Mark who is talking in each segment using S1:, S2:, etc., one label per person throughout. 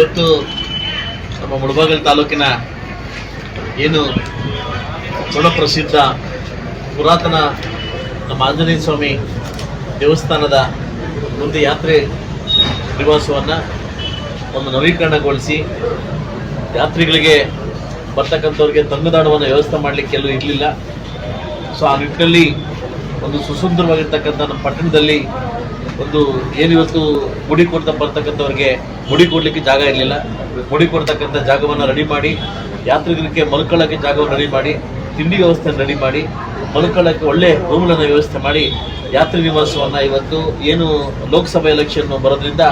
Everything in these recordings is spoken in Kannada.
S1: ಇವತ್ತು ನಮ್ಮ ಮುಳಬಾಗಲ್ ತಾಲೂಕಿನ ಏನು ಪ್ರಸಿದ್ಧ ಪುರಾತನ ನಮ್ಮ ಆಂಜನೇಯ ಸ್ವಾಮಿ ದೇವಸ್ಥಾನದ ಮುಂದೆ ಯಾತ್ರೆ ನಿವಾಸವನ್ನು ಒಂದು ನವೀಕರಣಗೊಳಿಸಿ ಯಾತ್ರಿಗಳಿಗೆ ಬರ್ತಕ್ಕಂಥವ್ರಿಗೆ ತಂಗುದಾಣವನ್ನು ವ್ಯವಸ್ಥೆ ಮಾಡಲಿಕ್ಕೆ ಎಲ್ಲೂ ಇರಲಿಲ್ಲ. ಸೊ ಆ ನಿಟ್ಟಿನಲ್ಲಿ ಒಂದು ಸುಸುಂದರವಾಗಿರ್ತಕ್ಕಂಥ ನಮ್ಮ ಪಟ್ಟಣದಲ್ಲಿ ಒಂದು ಏನಿವತ್ತು ಮುಡಿ ಕೊಡ್ತಾ ಬರ್ತಕ್ಕಂಥವ್ರಿಗೆ ಮುಡಿ ಕೊಡಲಿಕ್ಕೆ ಜಾಗ ಇರಲಿಲ್ಲ. ಮುಡಿ ಕೊಡ್ತಕ್ಕಂಥ ಜಾಗವನ್ನು ರೆಡಿ ಮಾಡಿ, ಯಾತ್ರಿಕರಿಗೆ ಮಲ್ಕೊಳ್ಳೋಕ್ಕೆ ಜಾಗವನ್ನು ರೆಡಿ ಮಾಡಿ, ತಿಂಡಿ ವ್ಯವಸ್ಥೆಯನ್ನು ರೆಡಿ ಮಾಡಿ ಮಲ್ಕೊಳ್ಳೋಕ್ಕೆ ಒಳ್ಳೆ ರೂಮ್ಗಳನ್ನು ವ್ಯವಸ್ಥೆ ಮಾಡಿ ಯಾತ್ರಿ ನಿವಾಸವನ್ನು ಇವತ್ತು ಏನು ಲೋಕಸಭೆ ಎಲೆಕ್ಷನ್ ಬರೋದ್ರಿಂದ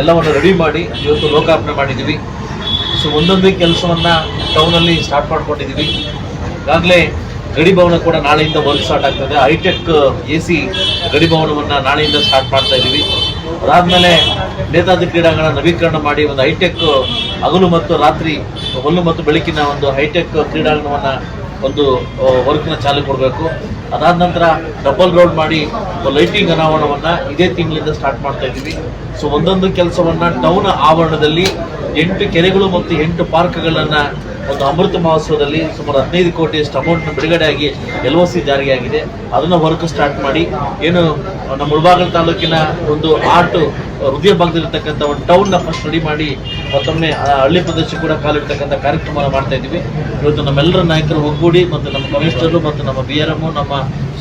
S1: ಎಲ್ಲವನ್ನು ರೆಡಿ ಮಾಡಿ ಇವತ್ತು ಲೋಕಾರ್ಪಣೆ ಮಾಡಿದ್ದೀವಿ. ಸೊ ಒಂದೊಂದೇ ಕೆಲಸವನ್ನು ಟೌನಲ್ಲಿ ಸ್ಟಾರ್ಟ್ ಮಾಡ್ಕೊಂಡಿದ್ದೀವಿ. ಈಗಾಗಲೇ ಗಡಿ ಭವನ ಕೂಡ ನಾಳೆಯಿಂದ ವರ್ಕ್ ಸ್ಟಾರ್ಟ್ ಆಗ್ತದೆ. ಹೈಟೆಕ್ ಎ ಸಿ ಗಡಿ ಭವನವನ್ನು ನಾಳೆಯಿಂದ ಸ್ಟಾರ್ಟ್ ಮಾಡ್ತಾ ಇದ್ದೀವಿ. ಅದಾದಮೇಲೆ ನೇತಾಜಿ ಕ್ರೀಡಾಂಗಣ ನವೀಕರಣ ಮಾಡಿ ಒಂದು ಹೈಟೆಕ್ ಹಗಲು ಮತ್ತು ರಾತ್ರಿ ಹೊಲ್ಲು ಮತ್ತು ಬೆಳಕಿನ ಒಂದು ಹೈಟೆಕ್ ಕ್ರೀಡಾಂಗಣವನ್ನು ಒಂದು ವರ್ಕ್ನ ಚಾಲು ಕೊಡಬೇಕು. ಅದಾದ ನಂತರ ಡಬಲ್ ರೋಡ್ ಮಾಡಿ ಲೈಟಿಂಗ್ ಅನಾವರಣವನ್ನು ಇದೇ ತಿಂಗಳಿಂದ ಸ್ಟಾರ್ಟ್ ಮಾಡ್ತಾ ಇದ್ದೀವಿ. ಸೊ ಒಂದೊಂದು ಕೆಲಸವನ್ನು ಟೌನ್ ಆವರಣದಲ್ಲಿ ಎಂಟು ಕೆರೆಗಳು ಮತ್ತು ಎಂಟು ಪಾರ್ಕ್ಗಳನ್ನು ಒಂದು ಅಮೃತ ಮಹೋತ್ಸವದಲ್ಲಿ ಸುಮಾರು ಹದಿನೈದು ಕೋಟಿಯಷ್ಟು ಅಮೌಂಟ್ನ ಬಿಡುಗಡೆ ಆಗಿ ಎಲ್ ಒ ಸಿ ಜಾರಿಯಾಗಿದೆ. ಅದನ್ನು ವರ್ಕ್ ಸ್ಟಾರ್ಟ್ ಮಾಡಿ ಏನು ನಮ್ಮ ಮುಳಬಾಗಲ ತಾಲೂಕಿನ ಒಂದು ಆರ್ಟ್ ಹೃದಯ ಭಾಗದಲ್ಲಿರ್ತಕ್ಕಂಥ ಒಂದು ಟೌನ್ನ ಫಸ್ಟ್ ರೆಡಿ ಮಾಡಿ ಮತ್ತೊಮ್ಮೆ ಹಳ್ಳಿ ಪ್ರದೇಶ ಕೂಡ ಕಾಲಿಡ್ತಕ್ಕಂಥ ಕಾರ್ಯಕ್ರಮವನ್ನು ಮಾಡ್ತಾ ಇದ್ದೀವಿ. ಇವತ್ತು ನಮ್ಮೆಲ್ಲರ ನಾಯಕರು ಒಗ್ಗೂಡಿ ಮತ್ತು ನಮ್ಮ ಕಮಿಷನರು ಮತ್ತು ನಮ್ಮ ಬಿ ಆರ್ ಎಮ್ಮು ನಮ್ಮ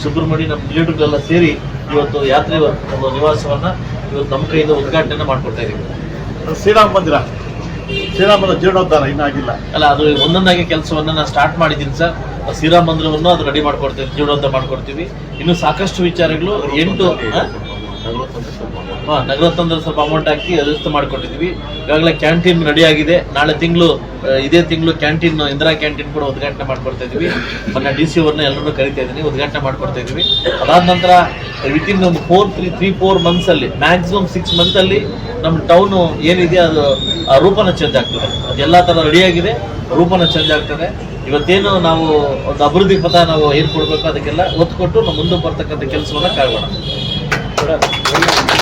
S1: ಸುಬ್ರಹ್ಮಣ್ಯ, ನಮ್ಮ ಲೀಡರ್ಗಳೆಲ್ಲ ಸೇರಿ ಇವತ್ತು ಯಾತ್ರೆ ಒಂದು ನಿವಾಸವನ್ನು ಇವತ್ತು ನಮ್ಮ ಕೈಯಿಂದ ಉದ್ಘಾಟನೆ ಮಾಡ್ಕೊಳ್ತಾ ಇದ್ದೀವಿ.
S2: ಶ್ರೀರಾಮ ಮಂದಿರ. ಶ್ರೀರಾಮ ಮಂದಿರ ಜೀರ್ಣೋದ್ಧಾರ ಇನ್ನಾಗಿಲ್ಲ
S1: ಅಲ್ಲ, ಅದು ಒಂದೊಂದಾಗಿ ಕೆಲಸವನ್ನ ನಾನು ಸ್ಟಾರ್ಟ್ ಮಾಡಿದ್ದೀನಿ ಸರ್. ಶ್ರೀರಾಮ ಮಂದಿರವನ್ನು ಅದು ರೆಡಿ ಮಾಡ್ಕೊಡ್ತೀವಿ, ಜೀರ್ಣೋದ್ಧಾರ ಮಾಡ್ಕೊಡ್ತೀವಿ. ಇನ್ನು ಸಾಕಷ್ಟು ವಿಚಾರಗಳು ಎಂಟು ನಗರೋತ್ತಂದ್ರೆ ಸ್ವಲ್ಪ ಅಮೌಂಟ್ ಹಾಕಿ ವ್ಯವಸ್ಥೆ ಮಾಡಿಕೊಟ್ಟಿದ್ವಿ ಈಗಾಗಲೇ ಕ್ಯಾಂಟೀನ್ ರೆಡಿ ಆಗಿದೆ ನಾಳೆ ತಿಂಗಳು ಇದೇ ತಿಂಗಳು ಕ್ಯಾಂಟೀನ್ ಇಂದಿರಾ ಕ್ಯಾಂಟೀನ್ ಕೂಡ ಉದ್ಘಾಟನೆ ಮಾಡ್ಕೊಡ್ತಾ ಇದ್ವಿ ಮೊನ್ನೆ ಡಿ ಸಿ ಅವ್ರನ್ನ ಎಲ್ಲರೂ ಕರಿತಾ ಇದ್ದೀನಿ, ಉದ್ಘಾಟನೆ ಮಾಡ್ಕೊಡ್ತಾ ಇದ್ವಿ ಅದಾದ ನಂತರ ವಿತಿನ್ ಒಂದು four three three four months ಅಲ್ಲಿ ಮ್ಯಾಕ್ಸಿಮಮ್ ಸಿಕ್ಸ್ ಮಂತ್ ಅಲ್ಲಿ ನಮ್ಮ ಟೌನು ಏನಿದೆ ಅದು ರೂಪನ ಚೇಂಜ್ ಆಗ್ತದೆ. ಅದೆಲ್ಲ ತರ ರೆಡಿಯಾಗಿದೆ ರೂಪನ ಚೇಂಜ್ ಆಗ್ತದೆ. ಇವತ್ತೇನು ನಾವು ಒಂದು ಅಭಿವೃದ್ಧಿ ಪದ ನಾವು ಏನು ಕೊಡಬೇಕು ಅದಕ್ಕೆಲ್ಲ ಒತ್ತು ಕೊಟ್ಟು ನಾವು ಮುಂದೆ ಬರ್ತಕ್ಕಂಥ ಕೆಲಸವನ್ನ temporada.